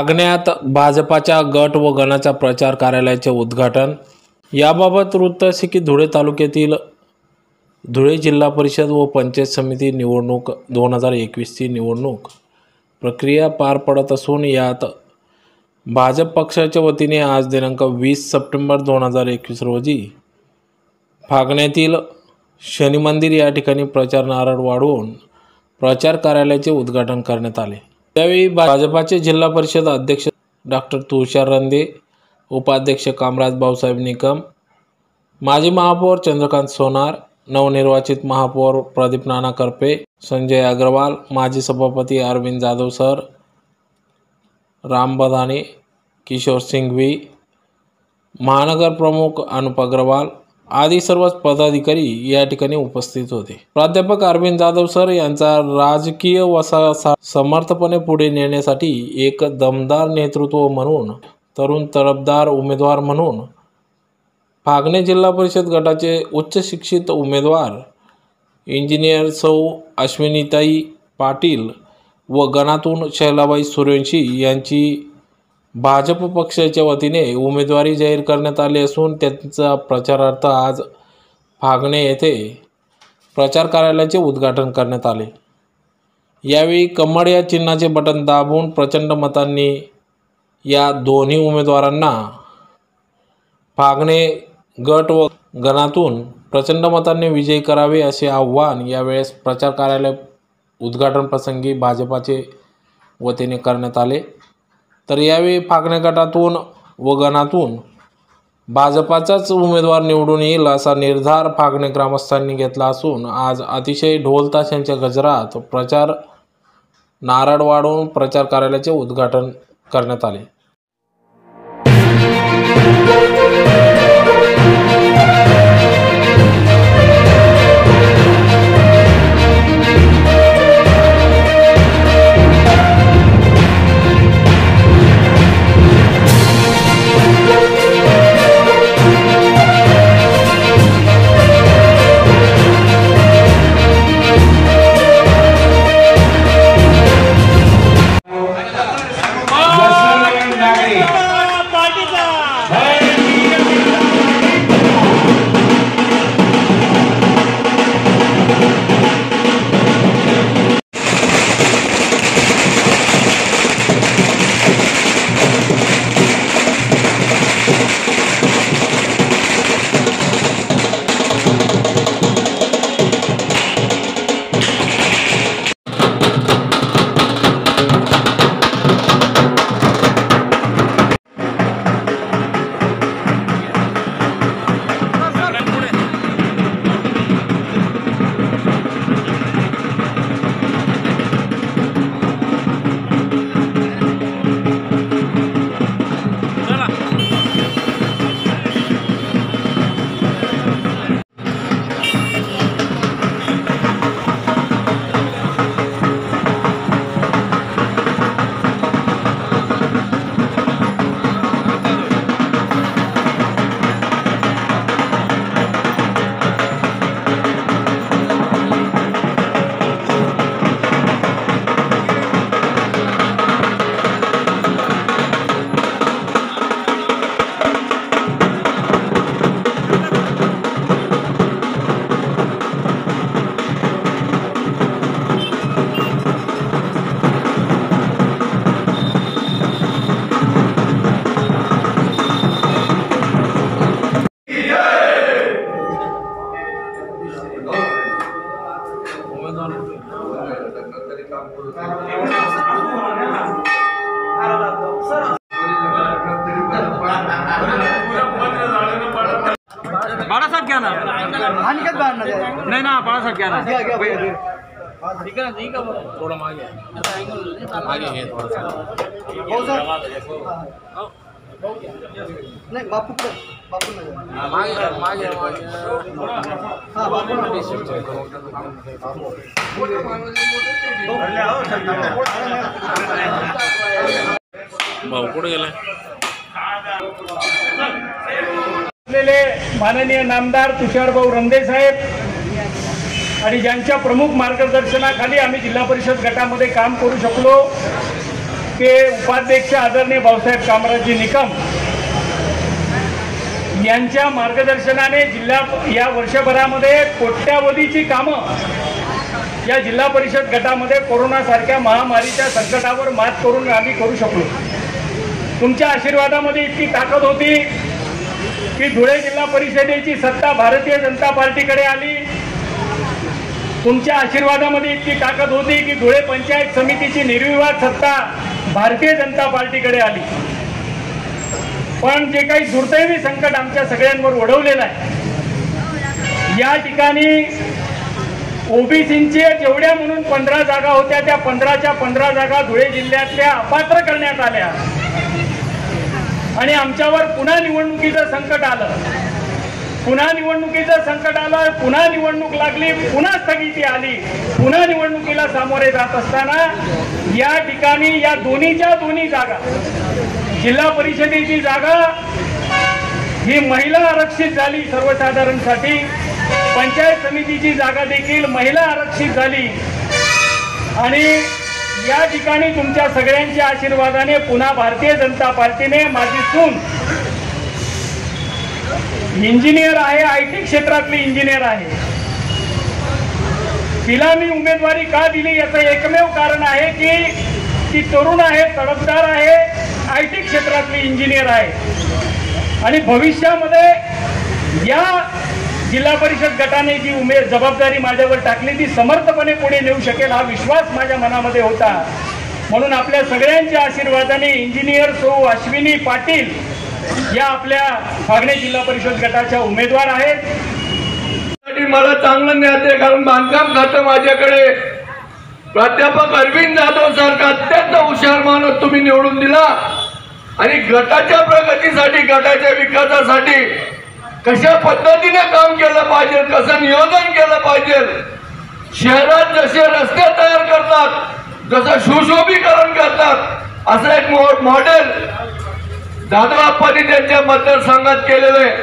मागण्यात भाजपाच्या गट व गणाच्या प्रचार कार्यालयाचे उद्घाटन. याबाबत वृत्त असे की धुळे तालुक्यातील धुळे जिल्हा परिषद व पंचायत समिती निवडणूक दोन हजार एकवीसची निवडणूक प्रक्रिया पार पडत असून यात भाजप पक्षाच्या वतीने आज दिनांक वीस सप्टेंबर दोन हजार एकवीस रोजी फागण्यातील शनिमंदिर या ठिकाणी प्रचार नारळ वाढवून प्रचार कार्यालयाचे उद्घाटन करण्यात आले. त्यावेळी भाजपाचे जिल्हा परिषद अध्यक्ष डॉक्टर तुषार रंदे उपाध्यक्ष कामराज भाऊसाहेब निकम माजी महापौर चंद्रकांत सोनार नवनिर्वाचित महापौर प्रदीप नाना करपे संजय अग्रवाल माजी सभापती अरविंद जाधव सर राम बदाने किशोर सिंघवी महानगर प्रमुख अनुप अग्रवाल आदी सर्वच पदाधिकारी या ठिकाणी उपस्थित होते. प्राध्यापक अरविंद जाधव सर यांचा राजकीय वसा समर्थपणे पुढे नेण्यासाठी एक दमदार नेतृत्व म्हणून तरुण तडफदार उमेदवार म्हणून फागणे जिल्हा परिषद गटाचे उच्च शिक्षित उमेदवार इंजिनियर सौ अश्विनीताई पाटील व गणातून शैलाबाई सूर्यवंशी यांची भाजप पक्षाच्या वतीने उमेदवारी जाहीर करण्यात आली असून त्यांचा प्रचारार्थ आज फागणे येथे प्रचार कार्यालयाचे उद्घाटन करण्यात आले. यावेळी कमळ या चिन्हाचे बटन दाबून प्रचंड मतांनी या दोन्ही उमेदवारांना फागणे गट व गणातून प्रचंड मतांनी विजयी करावे असे आव्हान यावेळेस प्रचार कार्यालय उद्घाटन प्रसंगी भाजपाचे वतीने करण्यात आले. तर यावेळी फागण्या गटातून व गणातून भाजपाचाच उमेदवार निवडून येईल असा निर्धार फागणे ग्रामस्थांनी घेतला असून आज अतिशय ढोलताशांच्या गजरात प्रचार नारळ वाढवून प्रचार कार्यालयाचे उद्घाटन करण्यात आले. ना बाळासाहेब घ्या ना थोडं मागे मागे घे थोडंसं नाही बापू बापू नगर. मागे मागे मागे हा बापू भाऊ कुठे गेलाय? असलेले माननीय नामदार तुषारभाऊ रंदे साहेब आणि ज्यांच्या प्रमुख मार्गदर्शनाखाली आम्ही जिल्हा परिषद गटामध्ये काम करू शकलो ते उपाध्यक्ष आदरणीय भाऊसाहेब कामराजी निकम यांच्या मार्गदर्शनाने जिल्हा या वर्षभरामध्ये कोट्यावधीची कामं या जिल्हा परिषद गटामध्ये कोरोनासारख्या महामारीच्या संकटावर मात करून आम्ही करू शकलो. तुमच्या आशीर्वादामध्ये इतकी ताकद होती की धुळे जिल्हा परिषदेची सत्ता भारतीय जनता पार्टीकडे आली. तुमच्या आशीर्वादामध्ये इतकी ताकद होती की धुळे पंचायत समितीची निर्विवाद सत्ता भारतीय जनता पार्टीकडे आली. पण जे काही दुर्दैवी संकट आमच्या सगळ्यांवर ओढवलेलं आहे या ठिकाणी ओबीसींची जेवढ्या म्हणून पंधरा जागा होत्या त्या पंधराच्या पंधरा जागा धुळे जिल्ह्यातल्या अपात्र करण्यात आल्या. आणि आमच्यावर पुन्हा निवडणुकीचं संकट आलं. पुन्हा निवडणुकीचं संकट आलं पुन्हा निवडणूक लागली पुन्हा स्थगिती आली. पुन्हा निवडणुकीला सामोरे जात असताना या ठिकाणी या दोन्हीच्या दोन्ही जागा जिल्हा परिषदेची जागा ही महिला आरक्षित झाली सर्वसाधारणसाठी. पंचायत समितीची जागा देखील महिला आरक्षित झाली. आणि या ठिकाणी तुमच्या सगळ्यांच्या आशीर्वादाने पुन्हा भारतीय जनता पार्टीने माझी सून इंजिनियर आहे आय टी क्षेत्रातली इंजिनियर आहे. तिला मी उमेदवारी का दिली याचं एकमेव कारण आहे की ती तरुण आहे तडफदार आहे आय टी क्षेत्रातली इंजिनियर आहे. आणि भविष्यामध्ये या जिल्हा परिषद गटाने जी उमेद जबाबदारी माझ्यावर टाकली ती समर्थपणे पुढे नेऊ शकेल हा विश्वास माझ्या मनामध्ये होता. म्हणून आपल्या सगळ्यांच्या आशीर्वादाने इंजिनियर सो अश्विनी पाटील या आपल्या फागणे जिल्हा परिषद गटाच्या उमेदवार आहेत. मला चांगलं ज्ञात कारण बांधकाम खातं माझ्याकडे. प्राध्यापक अरविंद जाधव सारखा अत्यंत हुशार माणूस तुम्ही निवडून दिला. आणि गटाच्या प्रगतीसाठी गटाच्या विकासासाठी कशा पद्धतीने काम केलं पाहिजे कसं नियोजन केलं पाहिजे शहरात जसे रस्ते तयार करतात जसं सुशोभीकरण करतात असं एक मॉडेल दादा त्यांच्या मतदारसंघात केलेलं आहे.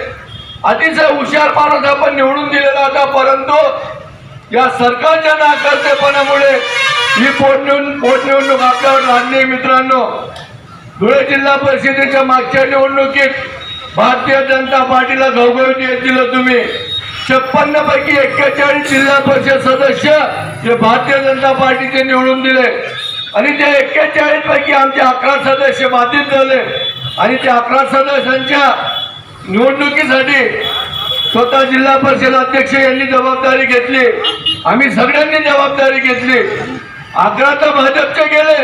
अतिशय हुशार माणूस आपण निवडून दिलेला होता परंतु या सरकारच्या नाकर्तेपणामुळे ही पोटनिवडणूक पोटनिवडणूक आपल्यावर लादली मित्रांनो. धुळे जिल्हा परिषदेच्या मागच्या निवडणुकीत भारतीय जनता पार्टीला घवघवीत येत दिलं तुम्ही. छप्पन्न पैकी एक्केचाळीस जिल्हा परिषद सदस्य हे भारतीय जनता पार्टीचे निवडून दिले. आणि त्या एक्केचाळीस पैकी आमचे अकरा सदस्य बाधित झाले. आणि त्या अकरा सदस्यांच्या निवडणुकीसाठी स्वतः जिल्हा परिषद अध्यक्ष यांनी जबाबदारी घेतली. आम्ही सगळ्यांनी जबाबदारी घेतली. अकरा तर भाजपचे गेले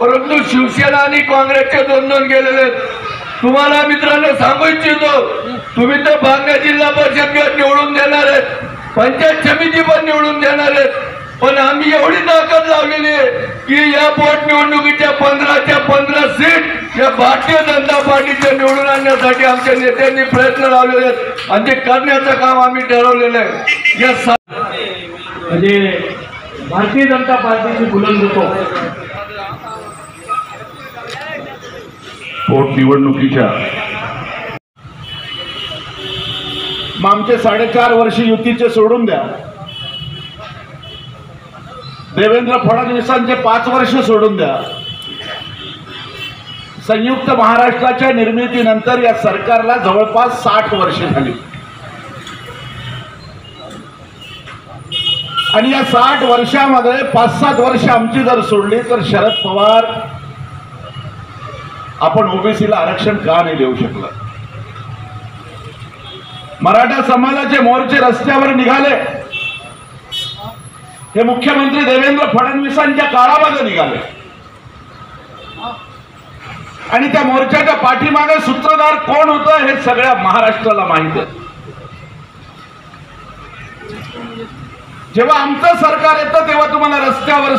परंतु शिवसेना आणि काँग्रेसचे दोन दोन गेलेले तुम्हाला मित्रांनो सांगू इच्छितो तुम्ही तर भांगा जिल्हा परिषद गट निवडून देणार आहेत. पंचायत समिती पण निवडून देणार आहेत. पण आम्ही एवढी ताकद लावलेली आहे की या पोट निवडणुकीच्या पंधराच्या पंधरा सीट या भारतीय जनता पार्टीच्या निवडून आणण्यासाठी आमच्या नेत्यांनी प्रयत्न लावलेले आहेत. आणि ते करण्याचं काम आम्ही ठरवलेलं आहे. या सा- म्हणजे भारतीय जनता पार्टीची बुलंद होतो. पोटनिवडणुकीच्या मग आमचे साडेचार वर्ष युतीचे सोडून द्या. देवेंद्र फडणवीसांचे पाच वर्ष सोडून द्या. संयुक्त महाराष्ट्राच्या निर्मितीनंतर या सरकारला जवळपास साठ वर्ष झाली. आणि या साठ वर्षामध्ये पाच सात वर्ष आमची जर सोडली तर शरद पवार आपण ओबीसीला आरक्षण का नाही देऊ शकलं? मराठा समाजाचे मोर्चे रस्त्यावर निघाले. हे मुख्यमंत्री देवेंद्र फडणवीसांच्या काळामध्ये निघाले. आणि त्या मोर्चाच्या पाठीमागे सूत्रधार कोण होत हे सगळ्या महाराष्ट्राला माहीत आहे. जेव्हा आमचं सरकार येतं तेव्हा तुम्हाला रस्त्यावर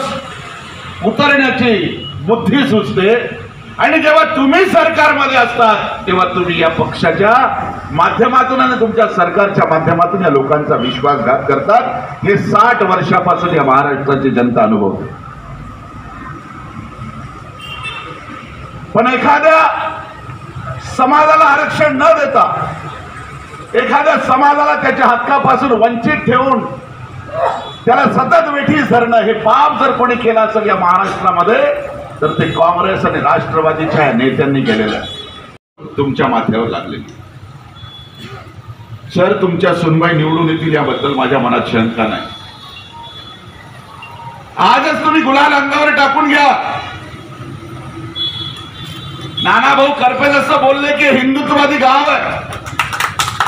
उतरण्याची बुद्धी सुचते. आणि जेव्हा तुम्ही सरकारमध्ये असता तेव्हा तुम्ही या पक्षाच्या माध्यमातून आणि तुमच्या सरकारच्या माध्यमातून या लोकांचा विश्वासघात करतात. हे साठ वर्षापासून या महाराष्ट्राची जनता अनुभवते. पण एखाद्या समाजाला आरक्षण न देता एखाद्या समाजाला त्याच्या हक्कापासून वंचित ठेवून त्याला सतत वेठी धरणं हे पाप जर कोणी केलं असेल या महाराष्ट्रामध्ये तर ते काँग्रेस आणि राष्ट्रवादीच्या नेत्यांनी केलेलं आहे. तुमच्या माथ्यावर लागलेली सर तुमच्या सुनबाई निवडून येतील याबद्दल माझ्या मनात शंका नाही. आजच तुम्ही गुलाल अंगावर टाकून घ्या. नाना भाऊ करपे जसं बोलले की हिंदुत्ववादी गाव आहे.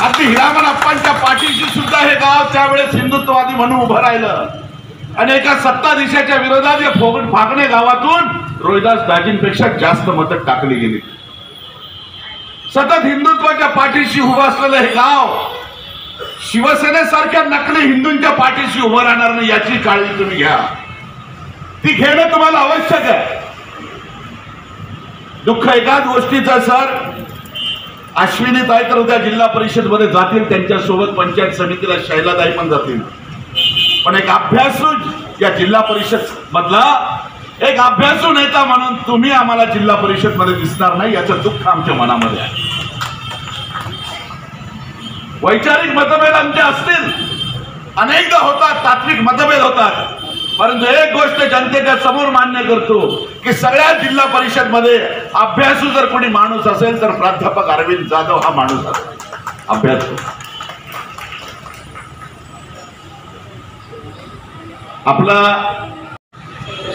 अगदी हिरामन अप्पांच्या पाठीशी सुद्धा हे गाव त्यावेळेस हिंदुत्ववादी म्हणून उभं राहिलं. आणि एका सत्ताधीशाच्या विरोधात या फोगट फागणे गावातून रोहिदास दाजींपेक्षा जास्त मतं टाकली गेली. सतत हिंदुत्वाच्या पाठीशी उभं असलेलं हे गाव शिवसेनेसारख्या नकली हिंदूंच्या पाठीशी उभं राहणार नाही याची काळजी तुम्ही घ्या. ती घेणं तुम्हाला आवश्यक आहे. दुःख एकाच गोष्टीचं सर. अश्विनी ताई तर उद्या जिल्हा परिषदमध्ये जातील त्यांच्यासोबत पंचायत समितीला शैलाताई पण जातील. पण एक अभ्यासू या जिल्हा परिषद मधला एक अभ्यासू नेता म्हणून तुम्ही आम्हाला जिल्हा परिषदमध्ये दिसणार नाही याचं दुःख आमच्या मनामध्ये आहे. वैचारिक मतभेद आमचे असतील. अनेकदा होतात तात्विक मतभेद होतात. परंतु एक गोष्ट जनतेच्या समोर मान्य करतो की सगळ्या जिल्हा परिषदमध्ये अभ्यासू जर कोणी माणूस असेल तर प्राध्यापक अरविंद जाधव हा माणूस असेल अभ्यासू. आपला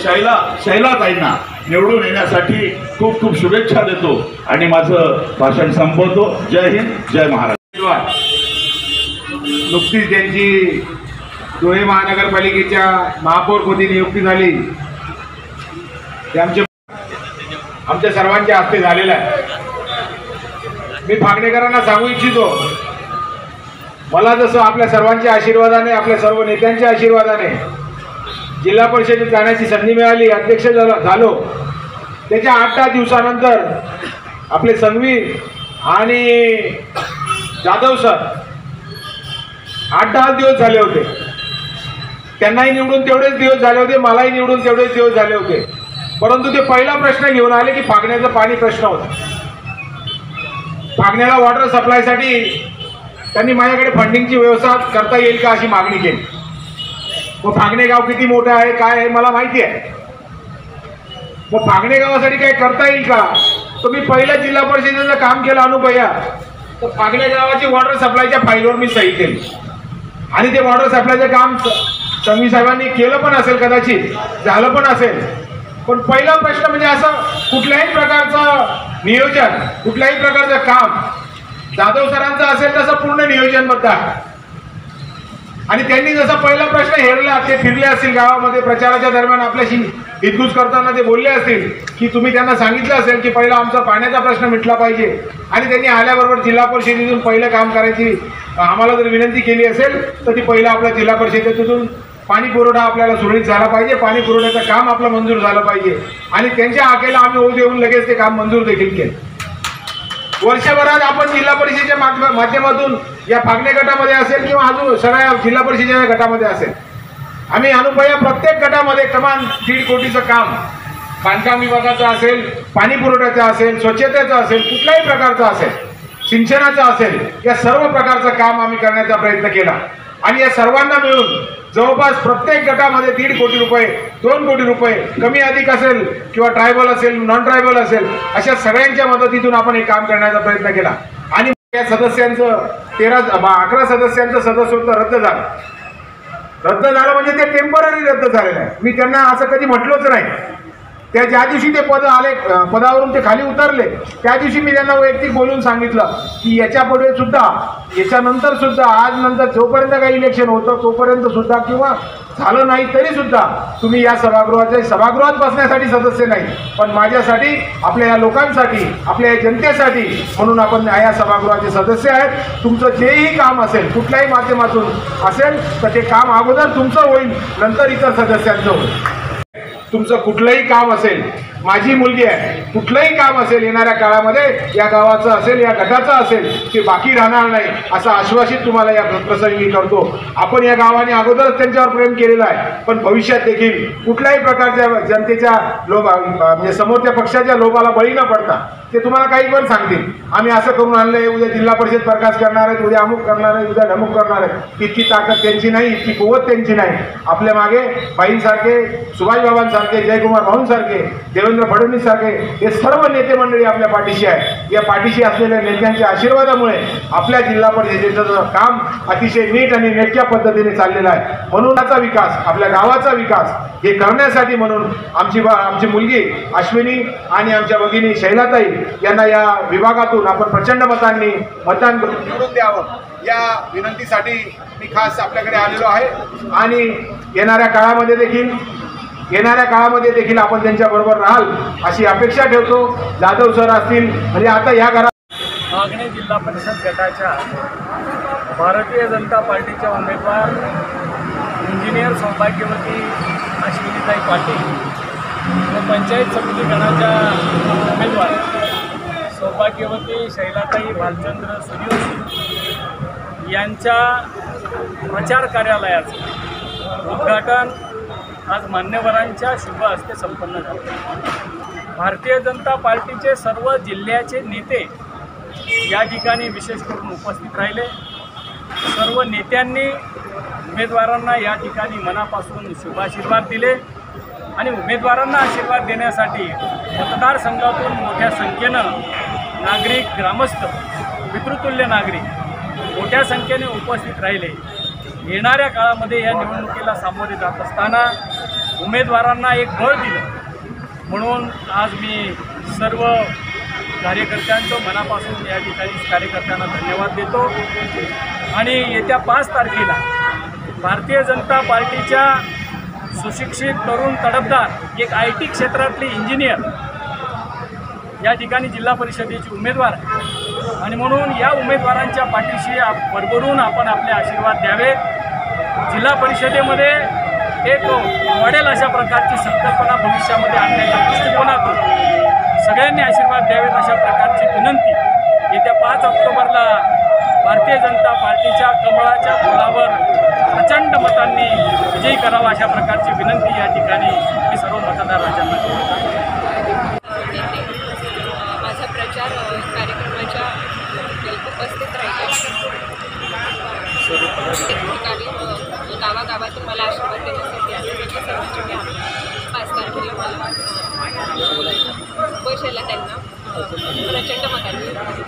शैला शैलाताईंना निवडून येण्यासाठी खूप खूप शुभेच्छा देतो आणि माझं भाषण संपवतो. जय हिंद जय महाराष्ट्र. नुकतीच त्यांची धुळे महानगरपालिकेच्या महापौरपदी नियुक्ती झाली. ते आमचे आमच्या सर्वांच्या हस्ते झालेलं आहे. मी फागणेकरांना सांगू इच्छितो. मला जसं आपल्या सर्वांच्या आशीर्वादाने आपल्या सर्व नेत्यांच्या आशीर्वादाने जिल्हा परिषदेत जाण्याची संधी मिळाली अध्यक्ष झालो झालो. त्याच्या आठ दहा दिवसानंतर आपले संघवी आणि जाधव सर आठ दहा दिवस झाले होते. त्यांनाही निवडून तेवढेच दिवस झाले होते मलाही निवडून तेवढेच दिवस झाले होते. परंतु ते पहिला प्रश्न घेऊन आले की फागण्याचा पाणी प्रश्न होता. फागण्याला वॉटर सप्लायसाठी त्यांनी माझ्याकडे फंडिंगची व्यवस्था करता येईल का अशी मागणी केली. मग फागणे गाव किती मोठं आहे काय आहे मला माहिती आहे. मग फागणे गावासाठी काय करता येईल का? तर मी पहिल्या जिल्हा परिषदेचं काम केलं अनुपया. तर फागणे गावाची वॉटर सप्लायच्या फाईलवर मी सही केली. आणि ते वॉटर सप्लायचं काम संघवी साहेबांनी केलं पण असेल कदाचित झालं पण असेल. पण पहिला प्रश्न म्हणजे असं कुठल्याही प्रकारचं नियोजन कुठल्याही प्रकारचं काम जाधव सरांचं असेल तसं पूर्ण नियोजनबद्ध आहे. आणि त्यांनी जसा पहिला प्रश्न हेरला ते फिरले असतील गावामध्ये प्रचाराच्या दरम्यान आपल्याशी हितगुज करताना ते बोलले असतील की तुम्ही त्यांना सांगितलं असेल की पहिला आमचा पाण्याचा प्रश्न मिटला पाहिजे. आणि त्यांनी आल्याबरोबर जिल्हा परिषदेतून पहिलं काम करायची आम्हाला जर विनंती केली असेल तर ती पहिलं आपल्या जिल्हा परिषदेतून पाणी पुरवठा आपल्याला सुरळीत झाला पाहिजे पाणी पुरवठ्याचं काम आपलं मंजूर झालं पाहिजे. आणि त्यांच्या हाकेला आम्ही होऊ देऊन लगेच ते काम मंजूर देखील केलं. वर्षभरात आपण जिल्हा परिषदेच्या माध्यमातून या फागणे गटामध्ये असेल किंवा अजून सगळ्या जिल्हा परिषदेच्या गटामध्ये असेल. आम्ही अनुपया प्रत्येक गटामध्ये कमान दीड कोटीचं काम बांधकाम विभागाचं असेल पाणी पुरवठ्याचं असेल स्वच्छतेचं असेल कुठल्याही प्रकारचं असेल सिंचनाचं असेल या सर्व प्रकारचं काम आम्ही करण्याचा प्रयत्न केला. आणि या सर्वांना मिळून जवळपास प्रत्येक गटामध्ये दीड कोटी रुपये दोन कोटी रुपये कमी अधिक असेल किंवा ट्रायबल असेल नॉन ट्रायबल असेल अशा सगळ्यांच्या मदतीतून आपण हे काम करण्याचा प्रयत्न केला. आणि या सदस्यांचं तेरा अकरा सदस्यांचं सदस्यत्व रद्द झालं. रद्द झालं म्हणजे ते टेंपररी रद्द झालेलं आहे. मी त्यांना असं कधी म्हटलोच नाही. त्या ज्या दिवशी ते पद आले पदावरून ते खाली उतरले त्या दिवशी मी त्यांना वैयक्तिक बोलून सांगितलं की याच्यापुढे सुद्धा याच्यानंतर सुद्धा आज नंतर जोपर्यंत काही इलेक्शन होतं तोपर्यंत सुद्धा किंवा झालं नाही तरी सुद्धा तुम्ही या सभागृहाच्या सभागृहात बसण्यासाठी सदस्य नाही पण माझ्यासाठी आपल्या या लोकांसाठी आपल्या या जनतेसाठी म्हणून आपण या सभागृहाचे सदस्य आहेत. तुमचं जेही काम असेल कुठल्याही माध्यमातून असेल तर ते काम अगोदर तुमचं होईल नंतर इतर सदस्यांचं होईल. तुमचं कुठलंही काम असेल माझी मुलगी आहे. कुठलंही काम असेल येणाऱ्या काळामध्ये या गावाचं असेल या गटाचं असेल ते बाकी राहणार नाही असं आश्वासित तुम्हाला या प्रसंगी करतो. आपण या गावाने अगोदरच त्यांच्यावर प्रेम केलेलं आहे. पण भविष्यात देखील कुठल्याही प्रकारच्या जनतेच्या लोभा म्हणजे समोरच्या पक्षाच्या लोभाला बळी न पडता ते तुम्हाला काही पण सांगतील. आम्ही असं करून आणलंय उद्या जिल्हा परिषद प्रकाश करणार आहेत उद्या अमुक करणार आहे उद्या ढमुक करणार आहे इतकी ताकद त्यांची नाही इतकी कुवत त्यांची नाही. आपल्या मागे बाईंसारखे सुभाषबाबांसारखे जयकुमार भाऊंसारखे देवेंद्र देवेंद्र फडणवीस सारखे हे सर्व नेते मंडळी आपल्या पाठीशी आहे या पाठीशी असलेल्या नेत्यांच्या आशीर्वादामुळे आपल्या जिल्हा परिषदेचं काम अतिशय नीट आणि नेटक्या पद्धतीने चाललेलं आहे. म्हणून याचा विकास आपल्या गावाचा विकास हे करण्यासाठी म्हणून आमची बा आमची मुलगी अश्विनी आणि आमच्या भगिनी शैलाताई यांना या विभागातून आपण प्रचंड मतांनी मतदान निवडून द्यावं. या विनंतीसाठी मी खास आपल्याकडे आलेलो आहे. आणि येणाऱ्या काळामध्ये देखील येणाऱ्या काळामध्ये देखील आपण त्यांच्या बरोबर राहाल अशी अपेक्षा ठेवतो. जाधव सर असतील म्हणजे आता या घरात मागणे जिल्हा परिषद गटाच्या भारतीय जनता पार्टीच्या उमेदवार इंजिनियर सौभाग्यवती अश्विनीताई पाटील व पंचायत समिती गणाच्या उमेदवार सौभाग्यवती शैलाताई भालचंद्र सूर्यवंशी यांच्या प्रचार कार्यालयाचं उद्घाटन आज मान्यवरांच्या शुभ हस्ते संपन्न झाले. भारतीय जनता पार्टीचे सर्व जिल्ह्याचे नेते या ठिकाणी विशेष करून उपस्थित राहिले. सर्व नेत्यांनी उमेदवारांना या ठिकाणी मनापासून शुभाशीर्वाद दिले आणि उमेदवारांना आशीर्वाद देण्यासाठी मतदारसंघातून मोठ्या संख्येनं नागरिक ग्रामस्थ पितृतुल्य नागरिक मोठ्या संख्येने उपस्थित राहिले. येणाऱ्या काळामध्ये या निवडणुकीला सामोरे जात असताना उमेदवारांना एक बळ दिलं. म्हणून आज मी सर्व कार्यकर्त्यांचं मनापासून या ठिकाणी कार्यकर्त्यांना धन्यवाद देतो. आणि येत्या पाच तारखेला भारतीय जनता पार्टीच्या सुशिक्षित तरुण तडफदार एक आय टी क्षेत्रातली इंजिनियर या ठिकाणी जिल्हा परिषदेची उमेदवार आणि म्हणून या उमेदवारांच्या पाठीशी आप भरभरून आपण आपले आशीर्वाद द्यावे. जिल्हा परिषदेमध्ये एक मॉडेल अशा प्रकारची संकल्पना भविष्यामध्ये आणण्याच्या दृष्टिकोनातून सगळ्यांनी आशीर्वाद द्यावेत अशा प्रकारची विनंती. येत्या पाच ऑक्टोबरला भारतीय जनता पार्टीच्या कमळाच्या फुलावर प्रचंड मतांनी विजयी करावा अशा प्रकारची विनंती या ठिकाणी मी सर्व मतदार राजांना आहे माझा प्रचार अ, कार्यक्रमाच्या उपस्थित राहिले प्रत्येक ठिकाणी अ, गावागावातून मला आशीर्वाद देण्यासाठी आले त्याच्या सर्वांचे मी आभार. पाच तारखेला मला बसला त्यांना प्रचंड मतांनी